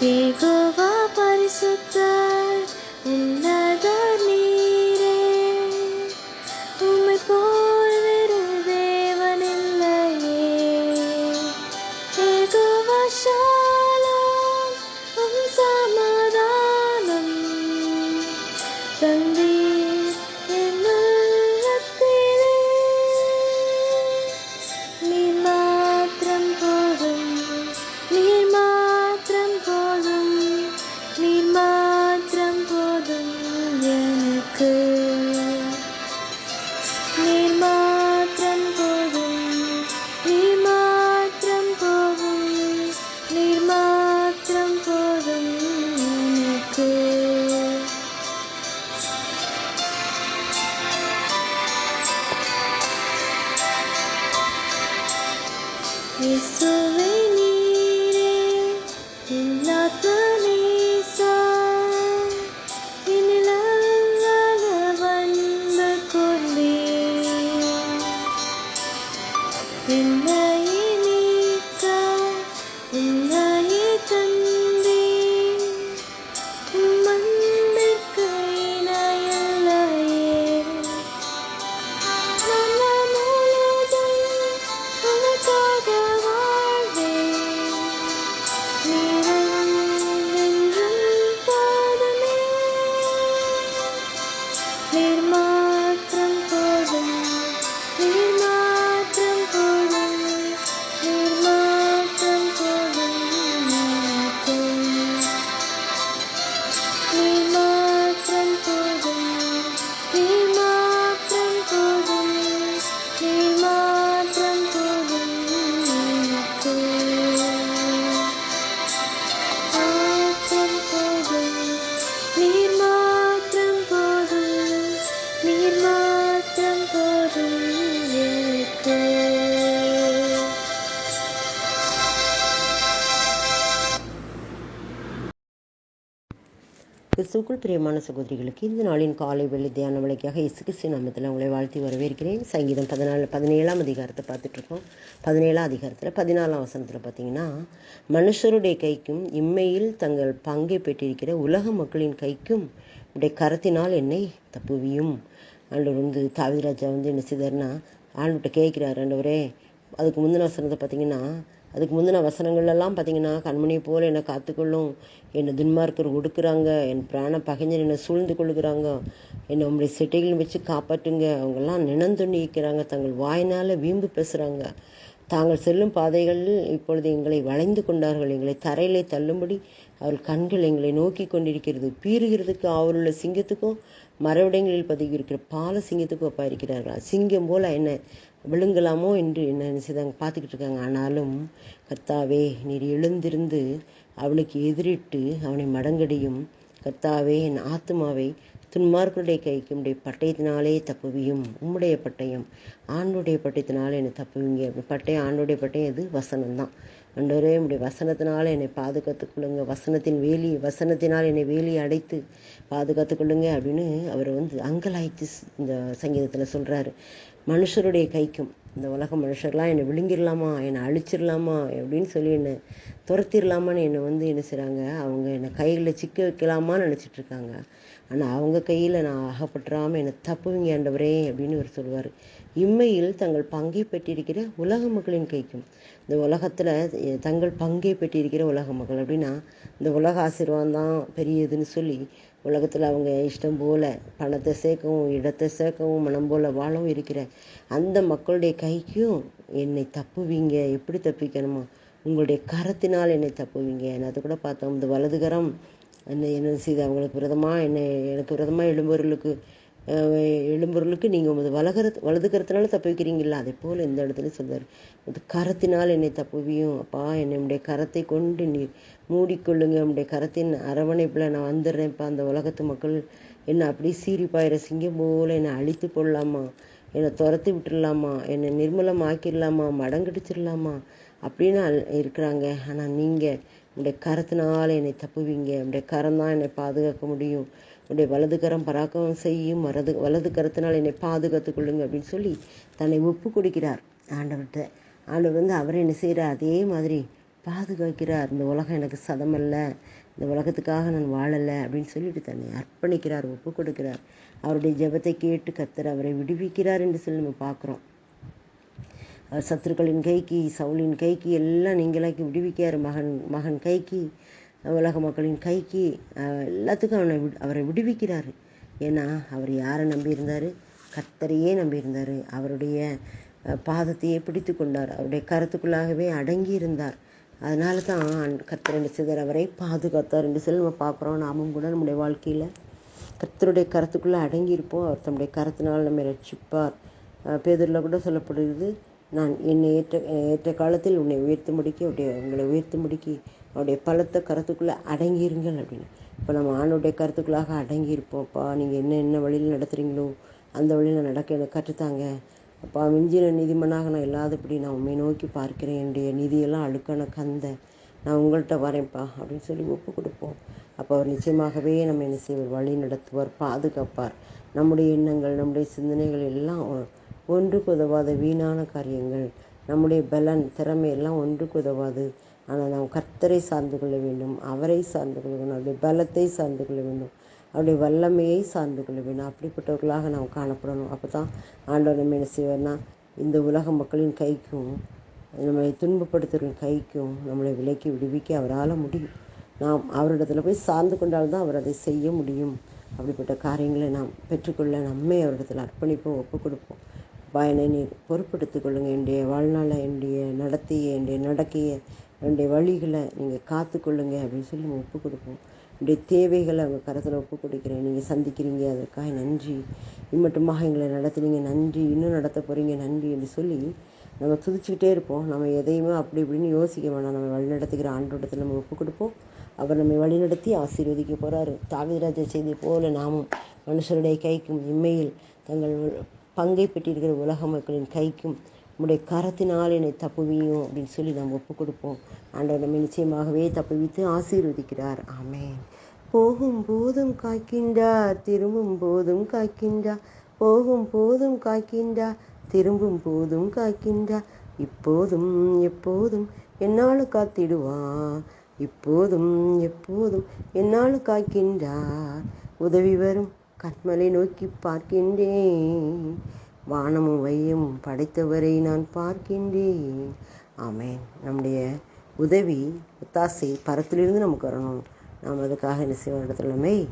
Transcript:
비구가 버릴 수도 எனக்கு நீர் மாத்திரம் போதும் நீர் மாத்திரம் போதும் நீர் மாத்திரம் போதும் எனக்கு இயேசுவே என்னையே நீக்க இயேசுக்குள் பிரியமான சகோதரிகளுக்கு இந்த நாளின் காலை வெள்ளி தியான விலைக்காக இயேசு கிறிஸ்து நாமத்தில் உங்களை வாழ்த்தி வரவேற்கிறேன். சங்கீதம் பதினாலு பதினேழாம் அதிகாரத்தை பார்த்துட்ருக்கோம். பதினேழாம் அதிகாரத்தில் பதினாலாம் வசனத்தில் பார்த்தீங்கன்னா மனுஷருடைய கைக்கும் இம்மையில் தங்கள் பங்கை பெற்றிருக்கிற உலக மக்களின் கைக்கும் உடைய கரத்தினால் என்னை தப்புவியும். ஆண்டவர் வந்து தாவிராஜா வந்து என்ன செய்தார்னா ஆண்டுகிட்ட கேட்குறாரு ஆண்டவரே அதுக்கு முந்தின வசனத்தை பார்த்தீங்கன்னா அதுக்கு முந்தின வசனங்கள்லாம் பார்த்தீங்கன்னா கண்மணி போல் என்னை காத்துக்கொள்ளும். என்னை துன்மார்க்கர் ஒடுக்குறாங்க. என் பிராண பகைஞர் என்னை சூழ்ந்து கொள்கிறாங்க என்னை உங்களுடைய செட்டைகள் வச்சு காப்பாற்றுங்க. அவங்கெல்லாம் நினந்தொன்னிக்கிறாங்க தங்கள் வாயினால் வீம்பு பேசுகிறாங்க தாங்கள் செல்லும் பாதைகளில் இப்பொழுது எங்களை வளைந்து கொண்டார்கள். எங்களை தரையிலே தள்ளும்படி அவர்கள் கண்கள் எங்களை நோக்கி கொண்டிருக்கிறது. பீறுகிறதுக்கு அவருள்ள சிங்கத்துக்கும் மரவிடங்களில் பதுகி இருக்கிற பால சிங்கத்துக்கும் ஒப்பா இருக்கிறார்களா சிங்கம் போல என்ன? விழுங்கலாமோ என்று என்ன என்ன செய்தாங்க பார்த்துக்கிட்டு இருக்காங்க. ஆனாலும் கர்த்தாவே நீர் எழுந்திருந்து அவனுக்கு எதிரிட்டு அவனை மடங்கடியும் கர்த்தாவே என் ஆத்மாவை துன்மார்களுடைய கைக்கு உடைய பட்டயத்தினாலே தப்புவியும். உம்முடைய பட்டயம் ஆண்டுடைய பட்டயத்தினாலே என்னை தப்புவீங்க. அப்படி பட்டயம் ஆண்டுடைய பட்டயம் இது வசனம் தான் உடைய வசனத்தினால் என்னை பாதுகாத்துக் கொள்ளுங்க. வசனத்தின் வேலி வசனத்தினால் என்னை வேலி அடைத்து பாதுகாத்துக் கொள்ளுங்க அப்படின்னு அவர் வந்து அங்கலாய்த்து இந்த சங்கீதத்தில் சொல்கிறாரு மனுஷருடைய கைக்கும் இந்த உலக மனுஷர்லாம் என்னை விழுங்கிடலாமா என்னை அழிச்சிடலாமா அப்படின்னு சொல்லி என்னை துரத்திடலாமான்னு என்னை வந்து என்ன செய்கிறாங்க அவங்க என்னை கையில் சிக்க வைக்கலாமான்னு நினச்சிட்ருக்காங்க ஆனால் அவங்க கையில் நான் அகப்பட்டுறாமல் என்னை தப்புவீங்க ஆண்டவரே அப்படின்னு இவர் சொல்லுவார். இம்மையில் தங்கள் பங்கை பெற்றிருக்கிற உலக மக்களின் கைக்கும் இந்த உலகத்தில் தங்கள் பங்கை பெற்றிருக்கிற உலக மக்கள் அப்படின்னா இந்த உலக ஆசீர்வாதம் தான் பெரியதுன்னு சொல்லி உலகத்தில் அவங்க இஷ்டம் போல் பணத்தை சேர்க்கவும் இடத்தை சேர்க்கவும் மனம் போல் வாழவும் இருக்கிற அந்த மக்களுடைய கைக்கும் என்னை தப்புவீங்க எப்படி தப்பிக்கணுமா உங்களுடைய கரத்தினால் என்னை தப்புவீங்க. நான் அது கூட பார்த்தோம் இந்த வலதுகரம் என்ன என்ன செய்து அவங்களுக்கு விரதமாக என்னை எனக்கு விரதமாக எழும்பொருளுக்கு எழும்பொருளுக்கு நீங்கள் உமது வலகர வலது கரத்தினால தப்பு வைக்கிறீங்களா அதே போல் இந்த இடத்துல சொல்வார் இது கரத்தினால் என்னை தப்புவியும். அப்பா என்னுடைய கரத்தை கொண்டு நீ மூடிக்கொள்ளுங்க. உடைய கரத்தின் அரவணைப்பில் நான் வந்துடுறேன்ப்பா அந்த உலகத்து மக்கள் என்னை அப்படியே சீரிப்பாயிர சிங்கம் போல் என்னை அழித்து போடலாமா என்னை துரத்தி விட்டுடலாமா என்னை நிர்மலம் ஆக்கிடலாமா மடங்கடிச்சிடலாமா? அப்படின்னு இருக்கிறாங்க. ஆனால் நீங்கள் உடைய கரத்தினால் என்னை தப்புவீங்க. உடைய கரம் தான் என்னை பாதுகாக்க முடியும். உடைய வலது கரம் பராக்கிரமம் செய்யும். வரது வலது கரத்தினால் என்னை பாதுகாத்து கொள்ளுங்க அப்படின்னு சொல்லி தன்னை ஒப்பு கொடுக்கிறார் ஆண்டவர்கிட்ட. ஆண்டவர் வந்து அவரை என்ன செய்கிறார்? அதே மாதிரி பாதுகாக்கிறார். இந்த உலகம் எனக்கு சதமல்ல. இந்த உலகத்துக்காக நான் வாழலை அப்படின்னு சொல்லிட்டு தன்னை அர்ப்பணிக்கிறார் ஒப்பு கொடுக்கிறார் அவருடைய ஜெபத்தை கேட்டு கத்தர் அவரை விடுவிக்கிறார் என்று சொல்லி நம்ம பார்க்குறோம். சத்துருக்களின் கைக்கு சவுளின் கைக்கு எல்லாம் நீங்களாக்கி விடுவிக்கார் மகன் மகன் கைக்கு உலக மக்களின் கைக்கு. எல்லாத்துக்கும் அவனை அவரை விடுவிக்கிறார். ஏன்னா அவர் யாரை நம்பியிருந்தார்? கத்தரையே நம்பியிருந்தார். அவருடைய பாதத்தையே பிடித்து கொண்டார். அவருடைய கருத்துக்குள்ளாகவே அடங்கி இருந்தார் அதனால தான் கத்தர் என்று செய்தார் அவரை பாதுகாத்தார் என்று சொல்லி நம்ம பார்க்குறோம். நாமும் கூட நம்முடைய வாழ்க்கையில் கத்தருடைய கருத்துக்குள்ளே அடங்கியிருப்போம். அவர் தம்முடைய கருத்தினால் நம்மை ரட்சிப்பார். பேதரில் கூட சொல்லப்படுகிறது நான் என்னை ஏற்ற ஏற்ற காலத்தில் உன்னை உயர்த்து முடிக்க உடைய உங்களை உயர்த்து முடிக்கி அவருடைய பலத்த கருத்துக்குள்ளே அடங்கியிருங்கள் அப்படின்னு. இப்போ நம்ம ஆணுடைய கருத்துக்களாக அடங்கியிருப்போம்ப்பா. நீங்கள் என்ன என்ன வழியில் நடத்துகிறீங்களோ அந்த வழியில் நடக்க எனக்கு கற்றுத்தாங்க. அப்பா மிஞ்சின நீதிமனாக நான் இல்லாதபடி நான் உண்மை நோக்கி பார்க்கிறேன். என்னுடைய நிதியெல்லாம் அழுக்கான கந்த. நான் உங்கள்கிட்ட வரேன்ப்பா அப்படின்னு சொல்லி ஒப்பு கொடுப்போம். அப்போ அவர் நிச்சயமாகவே நம்ம என்ன செய்வார்? வழி நடத்துவார் பாதுகாப்பார். நம்முடைய எண்ணங்கள் நம்முடைய சிந்தனைகள் எல்லாம் ஒன்றுக்கு உதவாத வீணான காரியங்கள். நம்முடைய பலன் திறமையெல்லாம் ஒன்றுக்கு உதவாது ஆனால் நாம் கர்த்தரை சார்ந்து கொள்ள வேண்டும் அவரை சார்ந்து கொள்ள வேண்டும் அவருடைய பலத்தை சார்ந்து கொள்ள வேண்டும் அவருடைய வல்லமையை சார்ந்து கொள்ள வேண்டும். அப்படிப்பட்டவர்களாக நாம் காணப்படணும். அப்போ தான் ஆண்டவர் நம்ம என்ன செய்வார்னா இந்த உலக மக்களின் கைக்கும் நம்மளை துன்பப்படுத்துகிற கைக்கும் நம்மளை விலக்கி விடுவிக்க அவரால் முடியும். நாம் அவரிடத்தில் போய் சார்ந்து கொண்டால்தான் அவர் அதை செய்ய முடியும். அப்படிப்பட்ட காரியங்களை நாம் பெற்றுக்கொள்ள நம்மை அவரிடத்தில் அர்ப்பணிப்போம் ஒப்பு கொடுப்போம் பயனை நீர் பொறுப்படுத்திக் கொள்ளுங்கள் என்னுடைய வாழ்நாளை என்னுடைய நடத்தையை என்னுடைய நடக்கையை என்னுடைய வழிகளை நீங்கள் காத்துக்கொள்ளுங்க அப்படின்னு சொல்லி ஒப்பு கொடுப்போம். என்னுடைய தேவைகளை அவங்க கருத்தில் ஒப்பு கொடுக்குறேன். நீங்கள் சந்திக்கிறீங்க. அதற்காக நன்றி. இம்மட்டுமாக எங்களை நடத்துனீங்க. நன்றி. இன்னும் நடத்த போகிறீங்க நன்றி என்று சொல்லி நம்ம துதிச்சுக்கிட்டே இருப்போம். நம்ம எதையுமே அப்படி இப்படின்னு யோசிக்க வேணாம். நம்ம வழி நடத்துகிற ஆண்டோட்டத்தில் நம்ம ஒப்பு கொடுப்போம். அவர் நம்மை வழிநடத்தி ஆசீர்வதிக்க போகிறாரு தாவிதராஜ செய்தி போல நாமும் மனுஷருடைய கைக்கும் இம்மையில் தங்கள் பங்கை பெற்றிருக்கிற உலக மக்களின் கைக்கும் உம்முடைய கரத்தினால் என்னை தப்புவியும் அப்படின்னு சொல்லி நாம் ஒப்பு கொடுப்போம் ஆண்டவர் நம்மை நிச்சயமாகவே தப்புவித்து ஆசீர்வதிக்கிறார். ஆமேன். போகும் போதும் காக்கின்றார் திரும்பும் போதும் காக்கின்றார். போகும் போதும் காக்கின்றார் திரும்பும் போதும் காக்கின்றார். இப்போதும் எப்போதும் என்னால் காத்திடுவார் இப்போதும் எப்போதும் என்னால் காக்கின்றார். உதவி வரும். கண்மலை நோக்கி பார்க்கின்றேன். வானமும் வையும் படைத்தவரை நான் பார்க்கின்றேன். ஆமேன். நம்முடைய உதவி ஒத்தாசை பரத்திலிருந்து நமக்கு வரணும். நாம் அதுக்காக என்ன செய்வோம்? இடத்துல நம்மை